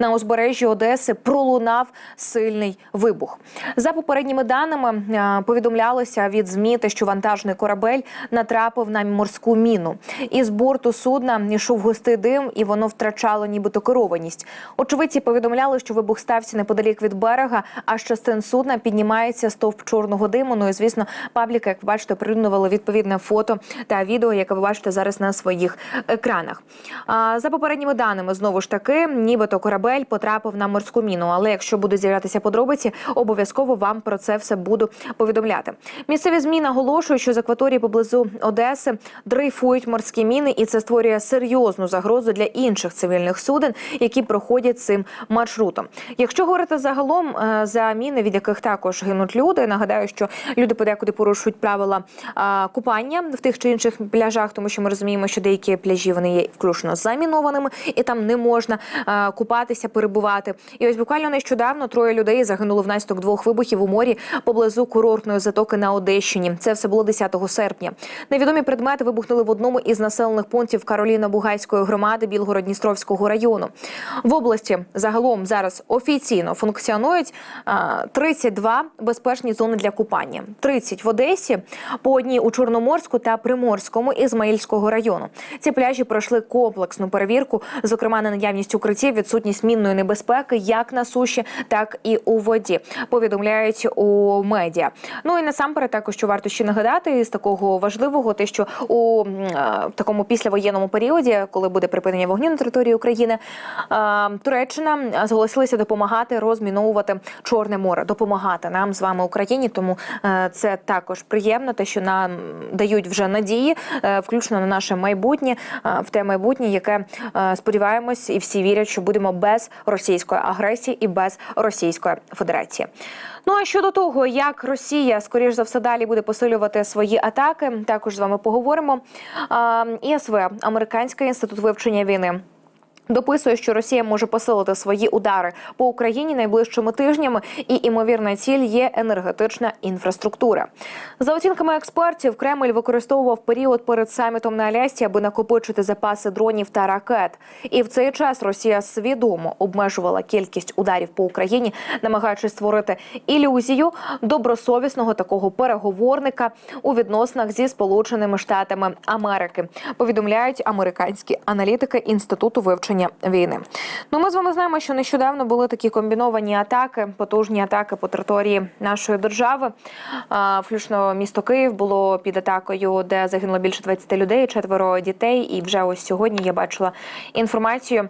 На узбережжі Одеси пролунав сильний вибух. За попередніми даними е, повідомлялося від ЗМІ, те, що вантажний корабель натрапив на морську міну. Із борту судна йшов густий дим, і воно втрачало нібито керованість. Очевидці повідомляли, що вибух стався неподалік від берега, а з частин судна піднімається стовп чорного диму. Ну і звісно, пабліка, як ви бачите, оприлюднювали відповідне фото та відео, яке ви бачите зараз на своїх екранах. За попередніми даними, знову ж таки, нібито корабель потрапив на морську міну. Але якщо будуть з'являтися подробиці, обов'язково вам про це все буду повідомляти. Місцеві змі наголошують, що з акваторії поблизу Одеси дрейфують морські міни, і це створює серйозну загрозу для інших цивільних суден, які проходять цим маршрутом. Якщо говорити загалом е, за міни, від яких також гинуть люди, нагадаю, що люди подекуди порушують правила купання в тих чи інших пляжах, тому що ми розуміємо, що деякі пляжі вони є включно замінованими, і там не можна е, купатися, перебувати. І ось буквально нещодавно троє людей загинули внаслідок двох вибухів у морі поблизу курортної затоки на Одещині. Це все було 10 серпня. Невідомі предмети вибухнули в одному із населених пунктів Кароліно-Бугайської громади Білгород-Дністровського району. В області загалом зараз офіційно функціонують а, 32 безпечні зони для купання, 30 в Одесі, по одній у Чорноморську та Приморському Ізмаїльського району. Ці пляжі пройшли комплексну перевірку, зокрема на наявність укриттів, відсутність мінної небезпеки як на суші, так і у воді. Повідомляють у медіа. Ну і насамперед, також що варто ще нагадати з такого важливого, те, що у е, такому післявоєнному періоді, коли буде припинення вогню на території України, е, Туреччина зголосилася допомагати розміновувати Чорне море, допомагати нам з вами Україні. Тому е, це також приємно, те, що нам дають вже надії, включно на наше майбутнє, в те майбутнє, яке сподіваємось, і всі вірять, що будемо без російської агресії і без Російської Федерації. Ну а щодо того, як Росія скоріш за все далі буде посилювати свої атаки, також з вами поговоримо. ІСВ, Американський інститут вивчення війни. Дописує, що Росія може посилити свої удари по Україні найближчими тижнями, і імовірна ціль є енергетична інфраструктура. За оцінками експертів, Кремль використовував період перед самітом на Алясці, аби накопичити запаси дронів та ракет. І в цей час Росія свідомо обмежувала кількість ударів по Україні, намагаючись створити ілюзію добросовісного такого переговорника у відносинах зі Сполученими Штатами Америки. Повідомляють американські аналітики інституту вивчення війни. Ну, ми з вами знаємо, що нещодавно були такі комбіновані атаки, потужні атаки по території нашої держави. Включно місто Київ було під атакою, де загинуло більше 20 людей, четверо дітей. І вже ось сьогодні я бачила інформацію,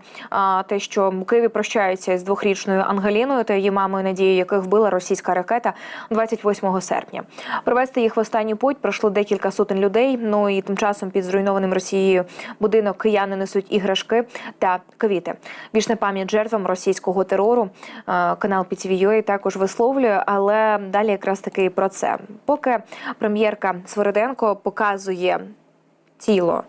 те, що в Києві прощаються з двохрічною Ангеліною та її мамою Надією, яких вбила російська ракета 28 серпня. Провести їх в останню путь пройшло декілька сотень людей. Ну і тим часом під зруйнованим Росією будинок кияни несуть іграшки та квіти. Вічна пам'ять жертвам російського терору. Е, Канал PTV.ua також висловлює, але далі якраз таки про це. Поки прем'єрка Свириденко показує тіло.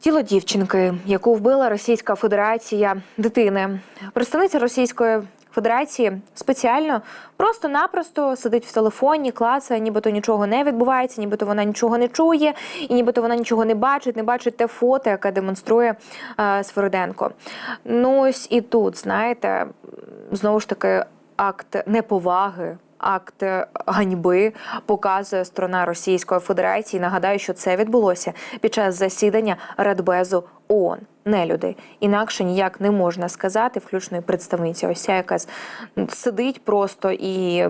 Тіло дівчинки, яку вбила Російська Федерація дитини, представниця Російської Федерації спеціально просто-напросто сидить в телефоні, клацає, нібито нічого не відбувається, нібито вона нічого не чує, і нібито вона нічого не бачить, не бачить те фото, яке демонструє е, Свериденко. Ну ось і тут, знаєте, знову ж таки, акт неповаги. Акт ганьби показує сторона Російської Федерації. Нагадаю, що це відбулося під час засідання Радбезу ООН. Не люди. Інакше ніяк не можна сказати, включно і представниця. Ось ця якась сидить просто і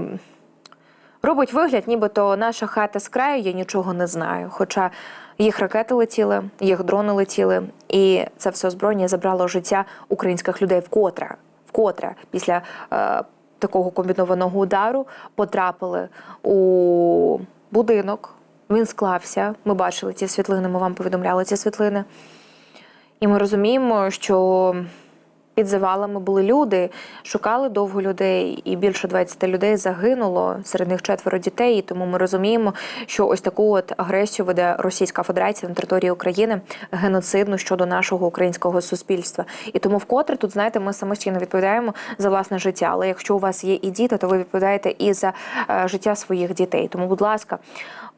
робить вигляд, нібито наша хата з краю, я нічого не знаю. Хоча їх ракети летіли, їх дрони летіли, і це все озброєння забрало життя українських людей вкотре, вкотре після. Е, Такого комбінованого удару потрапили у будинок. Він склався. Ми бачили ці світлини. Ми вам повідомляли ці світлини. І ми розуміємо, що під завалами були люди, шукали довго людей, і більше 20 людей загинуло. Серед них четверо дітей. І тому ми розуміємо, що ось таку от агресію веде Російська Федерація на території України геноцидну щодо нашого українського суспільства. І тому вкотре тут знаєте, ми самостійно відповідаємо за власне життя. Але якщо у вас є і діти, то ви відповідаєте і за е, життя своїх дітей. Тому, будь ласка.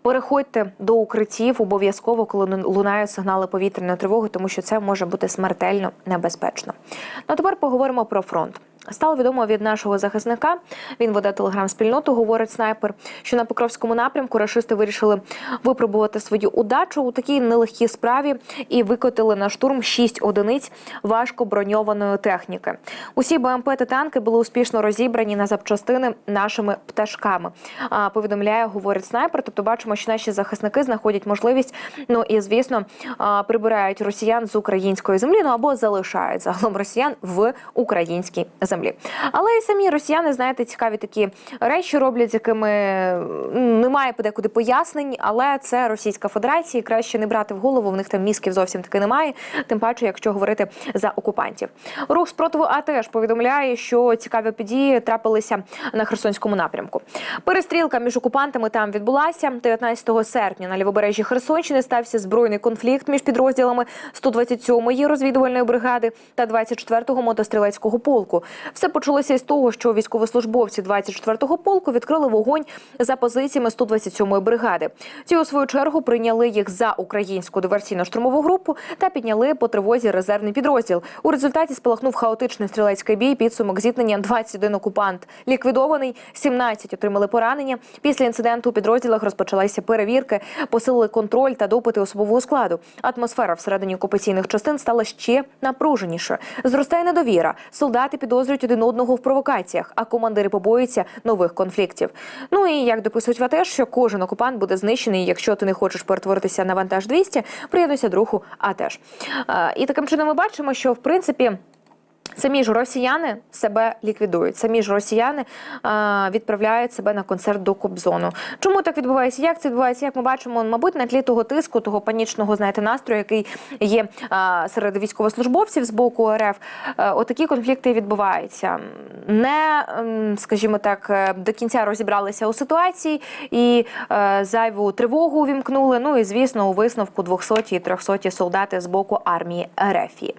Переходьте до укриттів обов'язково, коли лунають сигнали повітряної тривоги, тому що це може бути смертельно небезпечно. Ну а тепер поговоримо про фронт. Стало відомо від нашого захисника. Він веде телеграм-спільноту. Говорить снайпер, що на Покровському напрямку рашисти вирішили випробувати свою удачу у такій нелегкій справі і викотили на штурм шість одиниць важко броньованої техніки. Усі БМП та танки були успішно розібрані на запчастини нашими пташками. Повідомляє, говорить снайпер. Тобто, бачимо, що наші захисники знаходять можливість. Ну і звісно, прибирають росіян з української землі. Ну або залишають загалом росіян в українській землі. Але і самі росіяни, знаєте, цікаві такі речі роблять, з якими немає подекуди пояснень, але це Російська Федерація. Краще не брати в голову. В них там мізків зовсім таки немає. Тим паче, якщо говорити за окупантів. Рух спротиву АТЕШ повідомляє, що цікаві події трапилися на Херсонському напрямку. Перестрілка між окупантами там відбулася 19 серпня. На лівобережжі Херсонщини стався збройний конфлікт між підрозділами 127-ї розвідувальної бригади та 24-го мотострілецького полку. Все почалося із того, що військовослужбовці 24-го полку відкрили вогонь за позиціями 127-ї бригади. Ті у свою чергу прийняли їх за українську диверсійно-штурмову групу та підняли по тривозі резервний підрозділ. У результаті спалахнув хаотичний стрілецький бій. Підсумок зіткнення 21 окупант ліквідований, 17 отримали поранення. Після інциденту у підрозділах розпочалися перевірки, посилили контроль та допити особового складу. Атмосфера всередині окупаційних частин стала ще напруженіше. Зростає недовіра. Солдати підозрюють один одного в провокаціях, а командири побоюються нових конфліктів. Ну і як дописують в що кожен окупант буде знищений. Якщо ти не хочеш перетворитися на вантаж 200, приєднуйся до руху АТЕШ. І таким чином ми бачимо, що в принципі. Самі ж росіяни себе ліквідують. Самі ж росіяни е, відправляють себе на концерт до Кобзону. Чому так відбувається? Як це відбувається? Як ми бачимо, мабуть, на тлі того тиску, того панічного знаєте, настрою, який є е, серед військовослужбовців з боку РФ, е, отакі конфлікти відбуваються. Не, скажімо так, е, до кінця розібралися у ситуації і е, зайву тривогу увімкнули. Ну і звісно, у висновку 200 і 300 солдати з боку армії РФ.